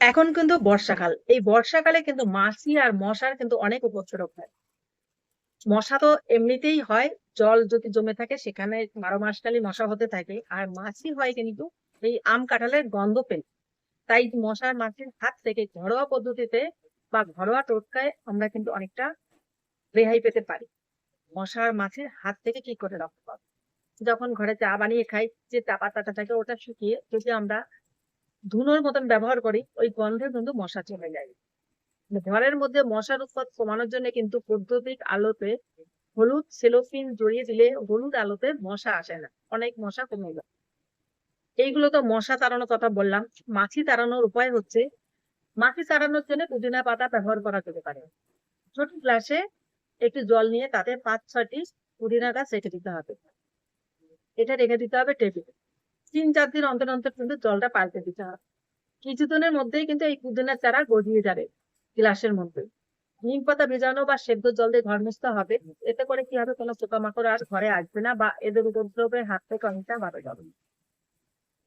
এখন কিন্তু বর্ষাকাল। এই বর্ষাকালে কিন্তু মাছি আর মশার কিন্তু অনেক উপদ্রব হয়। মশা তো এমনিতেই হয়, জল যদি জমে থাকে সেখানে বারো মাসকালই মশা হতে থাকে। আর মাছি হয় কিন্তু এই আম কাঁঠালের গন্ধ পেলে। তাই মশার মাছির হাত থেকে ঘরোয়া পদ্ধতিতে বা ঘরোয়া টোটকায় আমরা কিন্তু অনেকটা রেহাই পেতে পারি। মশার মাছির হাত থেকে কি করে রক্ষা পাবো? যখন ঘরে চা বানিয়ে খাই, যে চা পাতাটা থাকে ওটা শুকিয়ে যদি আমরা ধুনোর মতন ব্যবহার করি, ওই গন্ধে কিন্তু মশা চলে যায়। ঘরের মধ্যে মশার উৎপাদ কমানোর জন্য কিন্তু বৈদ্যুতিক আলোতে হলুদ, সেলোফিন জড়িয়ে দিলে হলুদ আলোতে মশা আসে না, অনেক মশা কমে যায়। এইগুলো তো মশা তাড়ানোর কথা বললাম, মাছি তাড়ানোর উপায় হচ্ছে, মাছি তাড়ানোর জন্য পুদিনা পাতা ব্যবহার করা যেতে পারে। ছোট গ্লাসে একটু জল নিয়ে তাতে পাঁচ ছয়টি পুদিনা গাছ রেখে দিতে হবে। এটা রেখে দিতে হবে টেবিলে। তিন চার দিন অন্তর অন্তর কিন্তু জলটা পাল্টে দিতে হবে কিছুদিনের মধ্যেই কিন্তু এই পুদিনার চারা গজিয়ে যাবে গ্লাসের মধ্যে। নিম পাতা ভেজানো বা সেদ্ধ জল দিয়ে ঘর মুছতে হবে। এতে করে কি হবে? কোনো পোকামাকড় আর ঘরে আসবে না বা এদের উপদ্রবের হাত থেকে অনেকটা বাড়ে যাবে।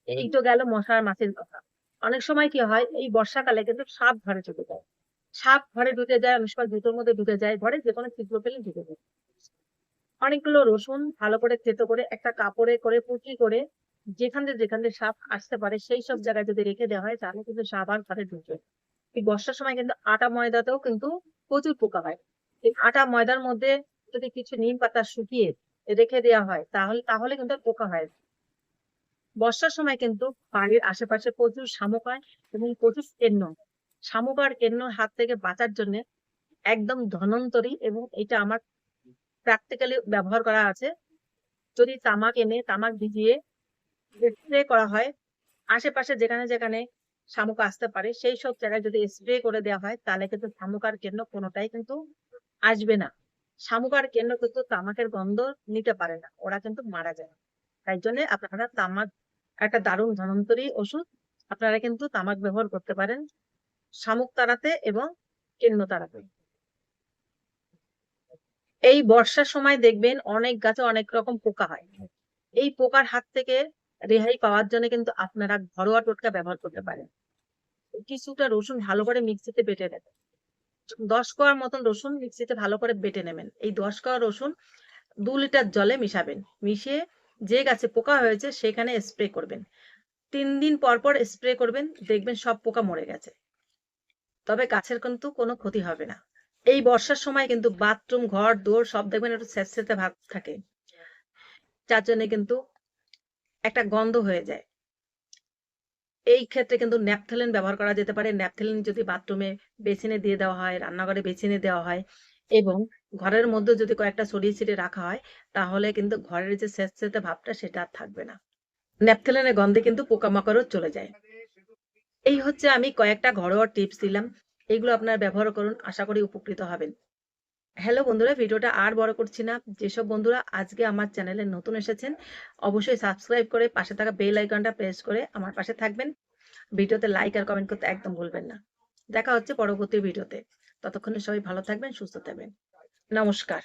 এই তো গেল মশার মাছের কথা। অনেক সময় কি হয় এই বর্ষাকালে কিন্তু সাপ ঘরে ঢুকে যায়। সাপ ঘরে ঢুকে যায় অনেক সময় জুতোর মধ্যে ঢুকে যায় ঘরে যে কোনো ছিদ্র পেলে ঢুকে যায়। অনেকগুলো রসুন ভালো করে থেতো করে একটা কাপড়ে করে কুচি করে যেখান যেখান সাপ আসতে পারে, সেই সব জায়গায় যদি রেখে দেওয়া হয়, তাহলে কিন্তু সাপ আর ঘরে ঢুকবে এই বর্ষার সময় কিন্তু আটা ময়দাতেও কিন্তু প্রচুর পোকা হয়। এই আটা ময়দার মধ্যে যদি কিছু নিম পাতা শুকিয়ে রেখে দেওয়া হয়, তাহলে তাহলে কিন্তু পোকা হয় বর্ষার সময় কিন্তু বাড়ির আশেপাশে প্রচুর শামুক হয় এবং প্রচুর কেন্ন। শামুক আর কেন্নর হাত থেকে বাঁচার জন্য একদম ধনন্তরী এবং এটা আমার প্র্যাকটিক্যালি ব্যবহার করা আছে। যদি তামাক এনে, তামাক ভিজিয়ে স্প্রে করা হয়, আশেপাশে যেখানে যেখানে শামুক আসতে পারে, সেই সব জায়গায় যদি স্প্রে করে দেওয়া হয়, তাহলে কিন্তু শামুক আর কেন্ন কোনোটাই কিন্তু আসবে না। শামুক আর কেন্ন কিন্তু তামাকের গন্ধ নিতে পারে না, ওরা কিন্তু মারা যায়। তাই জন্য আপনারা তামাক, একটা দারুণ ধনন্তরী ওষুধ, আপনারা কিন্তু তামাক ব্যবহার করতে পারেন, শামুক তাড়াতে এবং কেন্ন তাড়াতে। এই বর্ষার সময় দেখবেন অনেক গাছে অনেক রকম পোকা হয়। এই পোকার হাত থেকে রেহাই পাওয়ার জন্য কিন্তু আপনারা ঘরোয়া টোটকা ব্যবহার করতে পারেন। কিছুটা রসুন ভালো করে মিক্সিতে বেটে নেবেন। দশ কোয়ার মতন রসুন মিক্সিতে ভালো করে বেটে নেবেন। এই দশ কোয়া রসুন দু লিটার জলে মিশাবেন। মিশিয়ে যে গাছে পোকা হয়েছে সেখানে স্প্রে করবেন। তিন দিন পর পর স্প্রে করবেন, দেখবেন সব পোকা মরে গেছে। তবে গাছের কিন্তু কোনো ক্ষতি হবে না। এই বর্ষার সময় কিন্তু বাথরুম, ঘর দৌড় সব দেখবেন একটু স্যাঁতস্যাঁতে ভাব থাকে। যার জন্য কিন্তু একটা গন্ধ হয়ে যায়। এই ক্ষেত্রে কিন্তু ন্যাপথেলিন ব্যবহার করা যেতে পারে। ন্যাপথেলিন যদি বাথরুমে বেসিনে দিয়ে দেওয়া হয়, রান্নাঘরে বেসিনে দেওয়া হয় এবং ঘরের মধ্যে যদি কয়েকটা ছড়িয়ে ছিটিয়ে রাখা হয়, তাহলে কিন্তু ঘরের যে শেষ স্যাঁতস্যাঁতে ভাবটা সেটা আর থাকবে না। ন্যাপথেলিনের গন্ধে কিন্তু পোকামাকড়ও চলে যায়। এই হচ্ছে আমি কয়েকটা ঘরোয়া টিপস দিলাম। এগুলো আপনারা ব্যবহার করুন। আশা করি উপকৃত হবেন। হ্যালো বন্ধুরা, ভিডিওটা আর বড় করছি না। যেসব বন্ধুরা আজকে আমার চ্যানেলে নতুন এসেছেন, অবশ্যই সাবস্ক্রাইব করে পাশে থাকা বেল আইকনটা প্রেস করে আমার পাশে থাকবেন। ভিডিওতে লাইক আর কমেন্ট করতে একদম ভুলবেন না। দেখা হচ্ছে পরবর্তী ভিডিওতে। ততক্ষণে সবাই ভালো থাকবেন, সুস্থ থাকবেন। নমস্কার।